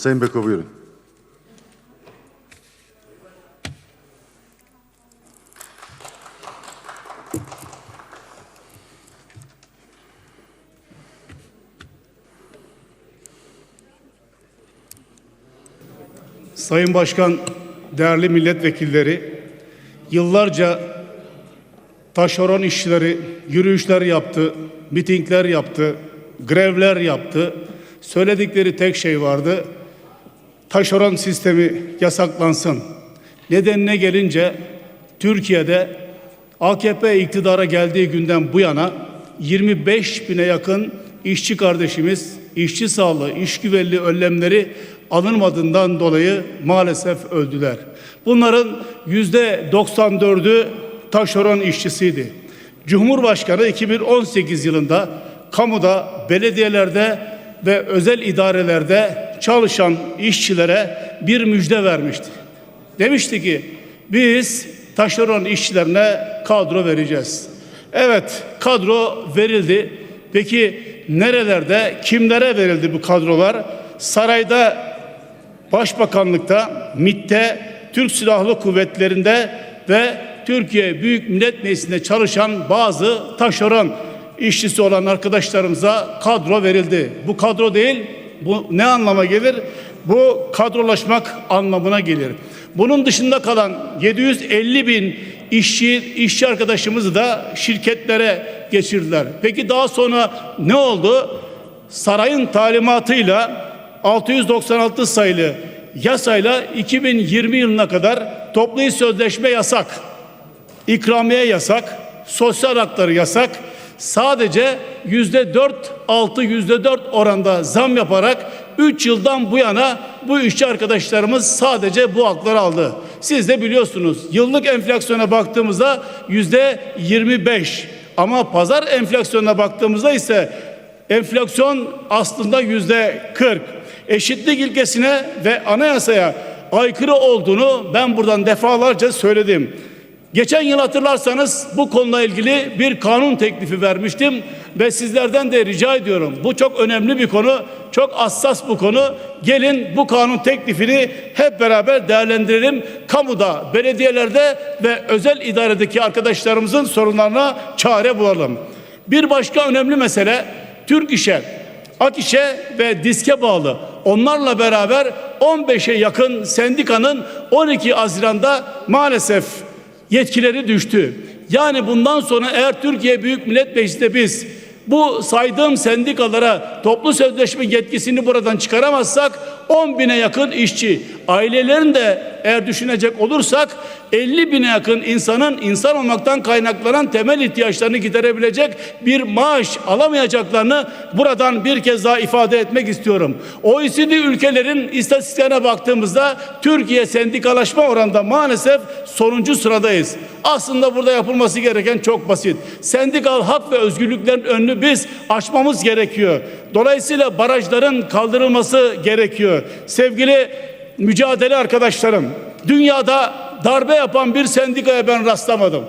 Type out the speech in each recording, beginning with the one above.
Sayın Beko buyurun. Sayın Başkan, değerli milletvekilleri, yıllarca taşeron işçileri yürüyüşler yaptı, mitingler yaptı, grevler yaptı. Söyledikleri tek şey vardı. Taşeron sistemi yasaklansın. Nedenine gelince Türkiye'de AKP iktidara geldiği günden bu yana 25 bine yakın işçi kardeşimiz işçi sağlığı, iş güvenliği önlemleri alınmadığından dolayı maalesef öldüler. Bunların yüzde 94'ü taşeron işçisiydi. Cumhurbaşkanı 2018 yılında kamuda, belediyelerde ve özel idarelerde çalışan işçilere bir müjde vermişti. Demişti ki biz taşeron işçilerine kadro vereceğiz. Evet kadro verildi. Peki nerelerde kimlere verildi bu kadrolar? Sarayda, Başbakanlıkta, MİT'te, Türk Silahlı Kuvvetleri'nde ve Türkiye Büyük Millet Meclisi'nde çalışan bazı taşeron işçisi olan arkadaşlarımıza kadro verildi. Bu kadro değil, bu ne anlama gelir? Bu kadrolaşmak anlamına gelir. Bunun dışında kalan 750 bin işçi, işçi arkadaşımızı da şirketlere geçirdiler. Peki daha sonra ne oldu? Sarayın talimatıyla 696 sayılı yasayla 2020 yılına kadar toplu iş sözleşme yasak. İkramiye yasak, sosyal hakları yasak. Sadece yüzde dört, altı yüzde dört oranda zam yaparak 3 yıldan bu yana bu işçi arkadaşlarımız sadece bu hakları aldı. Siz de biliyorsunuz yıllık enflasyona baktığımızda yüzde 25 ama pazar enflasyonuna baktığımızda ise enflasyon aslında yüzde 40. Eşitlik ilkesine ve anayasaya aykırı olduğunu ben buradan defalarca söyledim. Geçen yıl hatırlarsanız bu konuyla ilgili bir kanun teklifi vermiştim ve sizlerden de rica ediyorum. Bu çok önemli bir konu, çok hassas bu konu. Gelin bu kanun teklifini hep beraber değerlendirelim. Kamuda, belediyelerde ve özel idaredeki arkadaşlarımızın sorunlarına çare bulalım. Bir başka önemli mesele Türk İş'e, Ak İş'e ve diske bağlı. Onlarla beraber 15'e yakın sendikanın 12 Haziran'da maalesef yetkileri düştü. Yani bundan sonra eğer Türkiye Büyük Millet Meclisi'nde biz bu saydığım sendikalara toplu sözleşme yetkisini buradan çıkaramazsak 10 bine yakın işçi ailelerini de eğer düşünecek olursak 50 bine yakın insanın insan olmaktan kaynaklanan temel ihtiyaçlarını giderebilecek bir maaş alamayacaklarını buradan bir kez daha ifade etmek istiyorum. OECD ülkelerin istatistiklerine baktığımızda Türkiye sendikalaşma oranında maalesef sonuncu sıradayız. Aslında burada yapılması gereken çok basit. Sendikal hak ve özgürlüklerin önünü biz açmamız gerekiyor. Dolayısıyla barajların kaldırılması gerekiyor. Sevgili mücadele arkadaşlarım, dünyada darbe yapan bir sendikaya ben rastlamadım.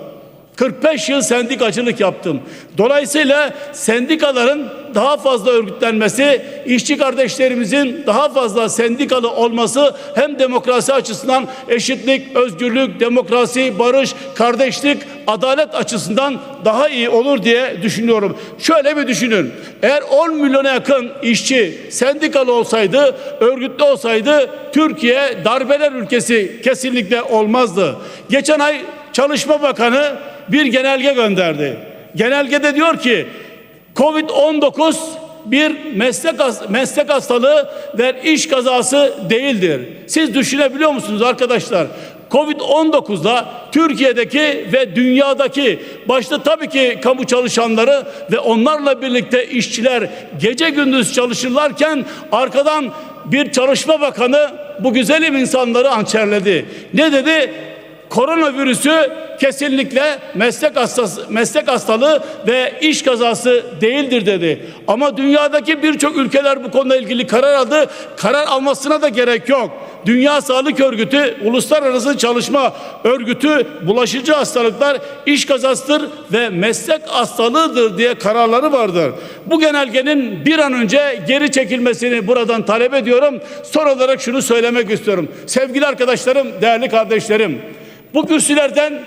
45 yıl sendikacılık yaptım. Dolayısıyla sendikaların daha fazla örgütlenmesi, işçi kardeşlerimizin daha fazla sendikalı olması hem demokrasi açısından eşitlik, özgürlük, demokrasi, barış, kardeşlik, adalet açısından daha iyi olur diye düşünüyorum. Şöyle bir düşünün. Eğer 10 milyona yakın işçi sendikalı olsaydı, örgütlü olsaydı Türkiye darbeler ülkesi kesinlikle olmazdı. Geçen ay Çalışma Bakanı bir genelge gönderdi. Genelgede diyor ki Covid-19 bir meslek, meslek hastalığı ve iş kazası değildir. Siz düşünebiliyor musunuz arkadaşlar? Covid-19'da Türkiye'deki ve dünyadaki başta tabii ki kamu çalışanları ve onlarla birlikte işçiler gece gündüz çalışırlarken arkadan bir çalışma bakanı bu güzelim insanları hançerledi. Ne dedi? koronavirüsü kesinlikle meslek hastası, meslek hastalığı ve iş kazası değildir dedi. Ama dünyadaki birçok ülkeler bu konuyla ilgili karar aldı. Karar almasına da gerek yok. Dünya Sağlık Örgütü, Uluslararası Çalışma Örgütü bulaşıcı hastalıklar iş kazasıdır ve meslek hastalığıdır diye kararları vardır. Bu genelgenin bir an önce geri çekilmesini buradan talep ediyorum. Son olarak şunu söylemek istiyorum. Sevgili arkadaşlarım, değerli kardeşlerim, bu kürsülerden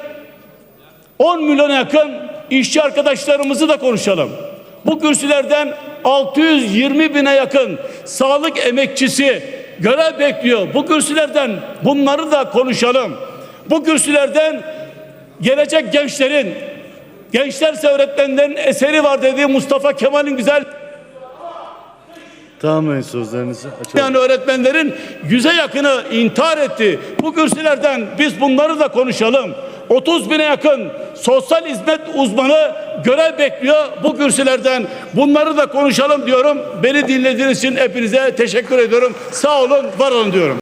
10 milyona yakın işçi arkadaşlarımızı da konuşalım. Bu kürsülerden 620 bine yakın sağlık emekçisi görev bekliyor. Bu kürsülerden bunları da konuşalım. Bu kürsülerden gelecek gençlerin, gençlerse öğretmenlerin eseri var dediği Mustafa Kemal'in güzel Tamamlayın sözlerinizi. Açalım. yani öğretmenlerin yüze yakını intihar etti. Bu kürsülerden biz bunları da konuşalım. 30 bine yakın sosyal hizmet uzmanı görev bekliyor bu kürsülerden. Bunları da konuşalım diyorum. Beni dinlediğiniz için hepinize teşekkür ediyorum. Sağ olun, var olun diyorum.